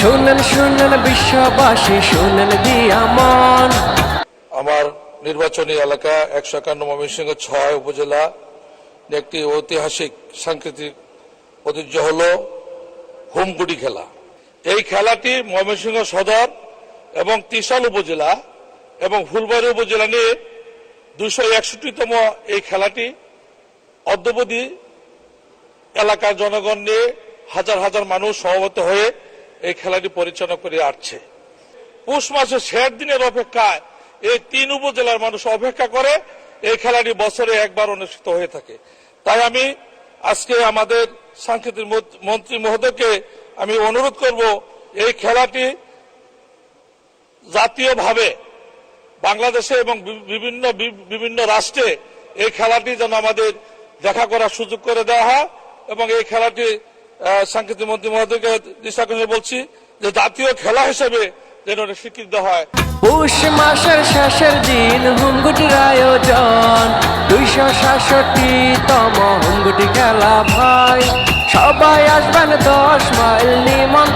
শুনেন শুনেন বিশ্ববাসী শুনেন দিয়া মন। আমার নির্বাচনী এলাকা একশো একান্ন ময়মনসিংহ ছয় উপজেলা একটি ঐতিহাসিক, সাংস্কৃতিক ঐতিহ্য হল হুমগুড়ি খেলা। এই খেলাটি ময়মনসিংহ সদর এবং ত্রিশাল উপজেলা এবং ফুলবাড়ি উপজেলা নিয়ে দুশো একষট্টিতম এই খেলাটি অদ্যবধি এলাকার জনগণ নিয়ে হাজার হাজার মানুষ সমবেত হয়ে খেলাটি পরিচালনা করে আসছে। পৌষ মাসের শেষ দিনের অপেক্ষায় এই তিন উপজেলার মানুষ অপেক্ষা করে এই খেলাটি বছরে একবার অনুষ্ঠিত হয়ে থাকে। তাই আমি আজকে আমাদের সাংস্কৃতিক মন্ত্রী মহোদয়কে আমি অনুরোধ করব, এই খেলাটি জাতীয়ভাবে বাংলাদেশে এবং বিভিন্ন বিভিন্ন রাষ্ট্রে এই খেলাটি যেন আমাদের দেখা করার সুযোগ করে দেওয়া হয় এবং এই খেলাটি সাংস্কৃতিক মন্ত্রী মহোদয়কে দৃষ্টি আকর্ষণ বলছি যে জাতীয় খেলা হিসেবে যেন স্বীকৃত হয়। পৌষ মাসের শেষের দিন হুঙ্গুটির আয়োজন। দুইশো সাতষট্টি তম হুঙ্গুটি খেলা ভাই সবাই আসবেন দশ মাইল জানাই